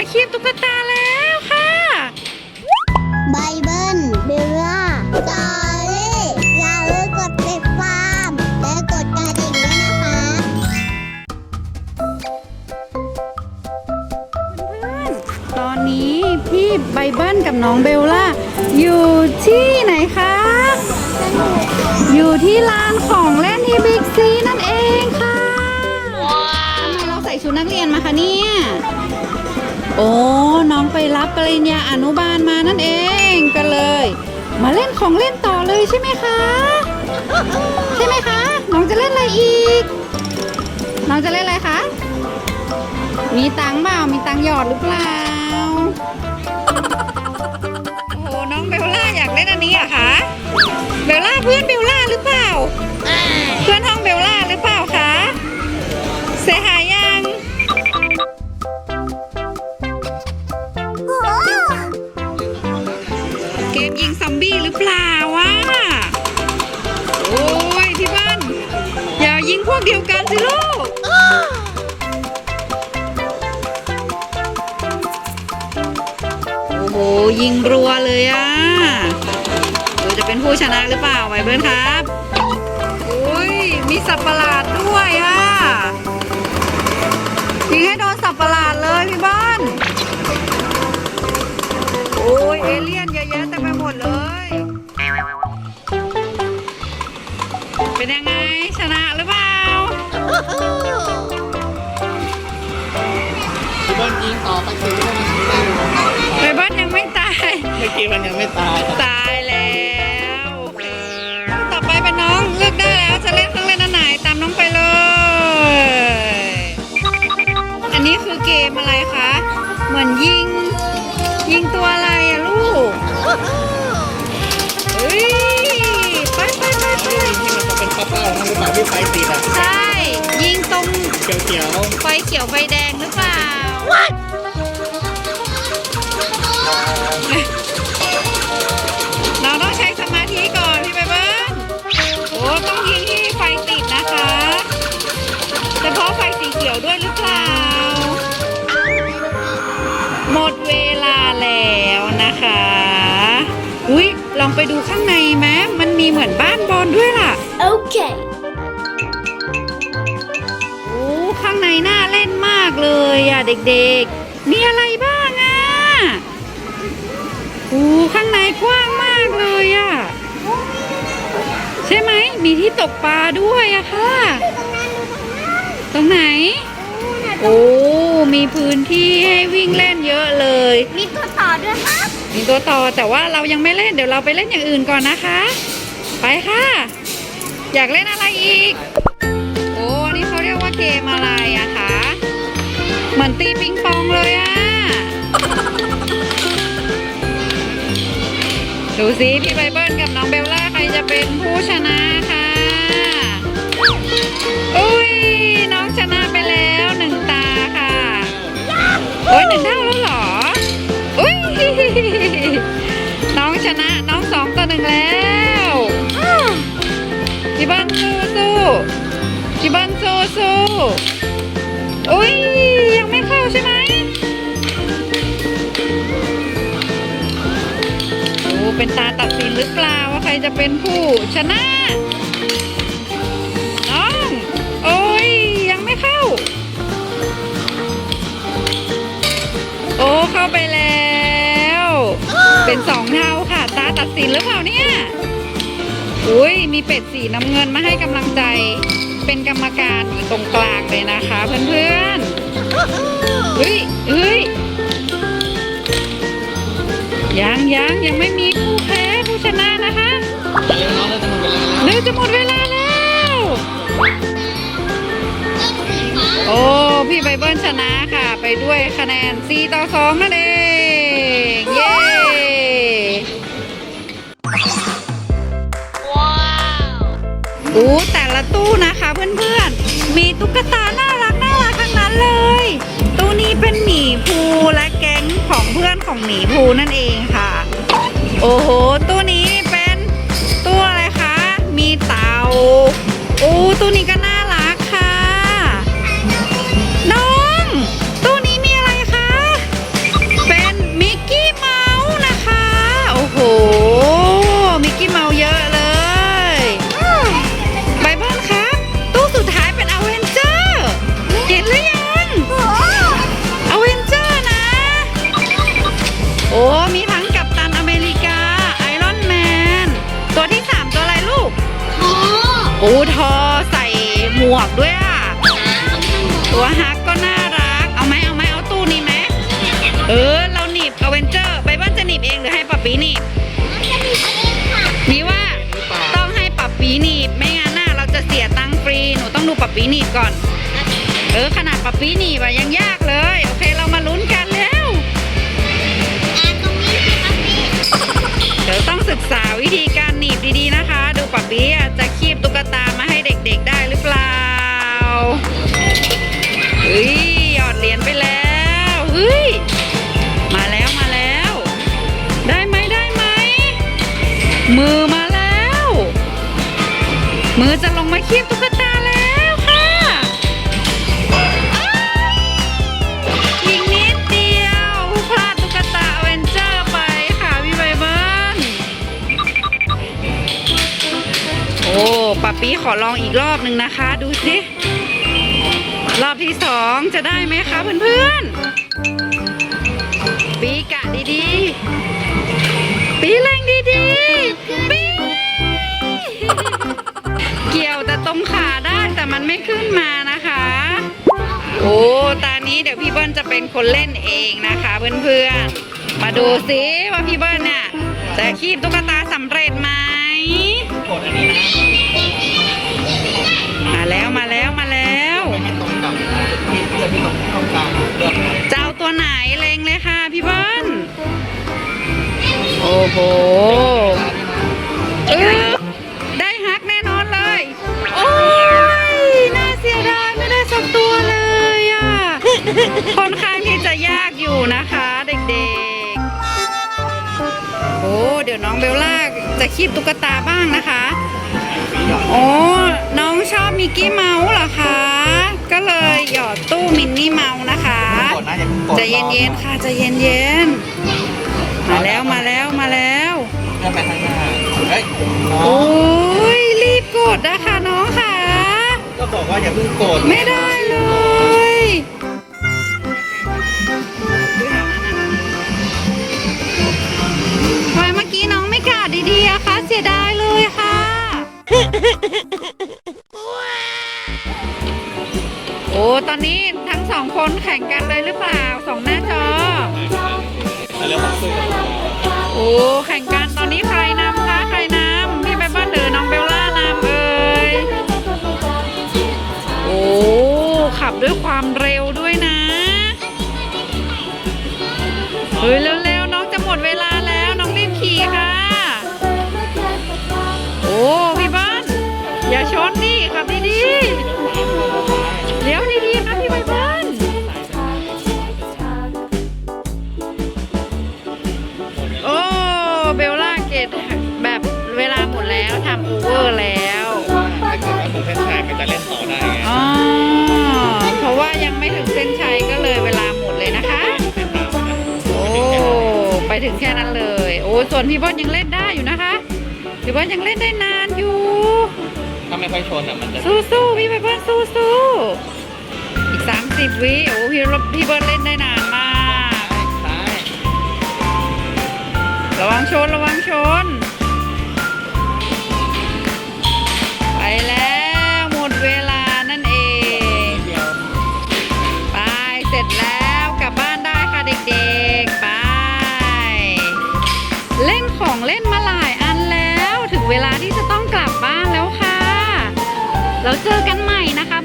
มือจะลงมาคีบตุ๊กตาแล้วค่ะ ไบเบิลเบลล่าจอรี่อย่าลืมกดติดตามและกดกระดิ่งด้วยนะคะ ตอนนี้พี่ไบเบิลกับน้องเบลล่าอยู่ที่ไหนคะ อยู่ที่ลานของเล่นที่บิ๊กซีนั่นเองค่ะทำไมเราใส่ชุดนักเรียนมาคะเนี่ย โอ้ น้องไปรับปริญญาอนุบาลมานั่นเองก็เลย มาเล่นของเล่นต่อเลยใช่ไหมคะ ใช่ไหมคะ น้องจะเล่นอะไรอีก น้องจะเล่นอะไรคะ มีตังเปล่า มีตังหยอดหรือเปล่า โอ้น้องเบลล่าอยากเล่นอันนี้อะคะเบลล่าเพื่อนเบลล่าหรือเปล่า เพื่อนห้องเบลล่าหรือเปล่าคะ โห ยิงรัวเลยอะเราจะเป็นผู้ชนะหรือเปล่าไวเบิร์นครับอุ้ยมีสับประหลาดด้วยอะยิงให้โดนสับประหลาดเลยพี่บ้านโอ้ยเอเลี่ยนเยอะ เมื่อกี้มันยังไม่ตายตายแล้วต่อไปเป็นน้องเลือกได้แล้วจะเล่นเครื่องเล่นอันไหนตามน้องไปเลย อันนี้คือเกมอะไรคะ เหมือนยิง ยิงตัวอะไรอะลูกเฮ้ยไปไปไปไปที่มันจะเป็นข้าวเปล่านั่นหรือเปล่าที่ไฟติดอะใช่ ยิงตรง เขียวไฟเขียวไฟแดงหรือเปล่าเรา แล้วนะคะ อุ้ยลองไปดูข้างในไหมมันมีเหมือนบ้านบอลด้วยล่ะ โอเค โอ้ข้างในน่าเล่นมากเลยอะเด็กๆ มีอะไรบ้างอะโอ้ข้างในกว้างมากเลยอะ ใช่ไหม มีที่ตกปลาด้วยอะค่ะ ตรงไหน โอ้ มีพื้นที่ให้วิ่งเล่นเยอะเลย มีตัวต่อด้วยครับ มีตัวต่อแต่ว่าเรายังไม่เล่นเดี๋ยวเราไปเล่นอย่างอื่นก่อนนะคะ ไปค่ะ อยากเล่นอะไรอีก โอ้นี่เขาเรียกว่าเกมอะไรอะคะเหมือนตีปิงปองเลยอะดูสิพี่ไบเบิลกับน้องเบลล่าใครจะเป็นผู้ชนะ โอ้ยหนึ่งเท่าแล้วเหรอ อุ้ย น้องชนะน้องสองต่อหนึ่งแล้วพี่เบิ้ลสู้สู้พี่เบิ้ลสู้สู้อุ้ย ยังไม่เข้าใช่ไหมโอ้เป็นตาตัดสินหรือเปล่าว่าใครจะเป็นผู้ชนะ เข้าไปแล้ว เป็นสองเท่าค่ะ ตาตัดสินหรือเปล่าเนี่ย อุ้ยมีเป็ดสีน้ำเงินมาให้กำลังใจ เป็นกรรมการอยู่ตรงกลางเลยนะคะเพื่อนๆเฮ้ยเฮ้ยยังยังยังไม่มีผู้แพ้ผู้ชนะนะคะเร็วน้อจะหมดเวลาแล้วจะหมดเวลาแล้ว โอ้ พี่ไบเบิลชนะค่ะ ด้วยคะแนน 4 ต่อ 2 นั่นเอง เย้ ว้าวอู้แต่ละตู้นะคะเพื่อนๆ มีตุ๊กตาน่ารักน่ารักทั้งนั้นเลย ตู้นี้เป็นหมีภูและแก๊งของเพื่อนของหมีภูนั่นเองค่ะ โอ้โห ตู้นี้เป็นตัวอะไรคะ มีเต่าโอ้ตู้นี้ก็น่า โอ้ มีทั้งกัปตันอเมริกา ไอรอนแมน ตัวที่สามตัวอะไรลูกโอ้โอ้ทอใส่หมวกด้วยอะ ตัวฮักก็น่ารัก เอาไหมเอาไหมเอาตู้นี้ไหมเออ เราหนีบอเวนเจอร์ ไปบ้านจะหนีบเองหรือให้ป๊าปีหนีบจะมีเองค่ะนี่ว่าต้องให้ป๊าปีหนีบ ไม่งั้นน่ะเราจะเสียตังค์ฟรี หนูต้องดูป๊าปีหนีบก่อน เออ ขนาดป๊าปีหนีบอะยังยากเลย โอเค เรามาลุ้น ธีการหนีบดีๆนะคะ ดูป๊าปีอะจะขี้ ปี้ขอลองอีกรอบหนึ่งนะคะ ดูสิ รอบที่สองจะได้ไหมคะเพื่อนๆ ปีกะดีๆ ปีแรงดีๆ ปี เกี่ยวแต่ตรงขาได้แต่มันไม่ขึ้นมานะคะ โอ้ตานี้เดี๋ยวพี่เบิ้ลจะเป็นคนเล่นเองนะคะเพื่อนๆ มาดูซิว่าพี่เบิ้ลเนี่ยจะคีบตุ๊กตาสำเร็จไหมกดอันนี้นะ อ้โหเออได้ฮักแน่นอนเลย โอ้ย น่าเสียดายไม่ได้สักตัวเลยอะค่อนข้างที่จะยากอยู่นะคะเด็กๆ โอ้เดี๋ยวน้องเบลล่าจะคีบตุ๊กตาบ้างนะคะ โอ้น้องชอบมิกกี้เมาส์เหรอคะ ก็เลยหยอดตู้มินนี่เมาส์นะคะกดนะอย่าเพิ่งกดใจะเย็นๆค่ะใจะเย็น โอ้ยรีบกดนะคะน้องค่ะ ก็บอกว่าอย่าเพิ่งกดไม่ได้เลย ทำไมเมื่อกี้น้องไม่กาดดีๆอะคะ เสียดายเลยค่ะ โอ้ ตอนนี้ทั้งสองคนแข่งกันเลยหรือเปล่าสองหน้าจอ แล้วผมคุยกับเราโอ้ แข่งกันตอนนี้ใครนำคะ ความเร็วด้วยนะเฮ้ยเร็วๆน้องจะหมดเวลาแล้วน้องรีบขี่ค่ะ โอ้พี่บิ้ลอย่าชนดิขับดีๆเลี้ยวดีๆนะพี่ใบบิ้ลโอ้เบลล่าเกตแบบเวลาหมดแล้วทำโอเวอร์แล้วถ้าเกิดว่าตรงเส้นชัยมันจะเล่นต่อง ยังไม่ถึงเส้นชัยก็เลยเวลาหมดเลยนะคะ โอ้ไปถึงแค่นั้นเลย โอ้ส่วนพี่บอลยังเล่นได้อยู่นะคะพี่บอลยังเล่นได้นานอยู่ ถ้าไม่ค่อยชนอะมันจะสู้ๆพี่ใบเบิลสู้ๆอีก30วิโอ้พี่รบพี่เบิลเล่นได้นานมากซ้ายระวังชนระวังชน เล่นของเล่นมาหลายอันแล้ว ถึงเวลาที่จะต้องกลับบ้านแล้วค่ะเราเจอกันใหม่นะคะ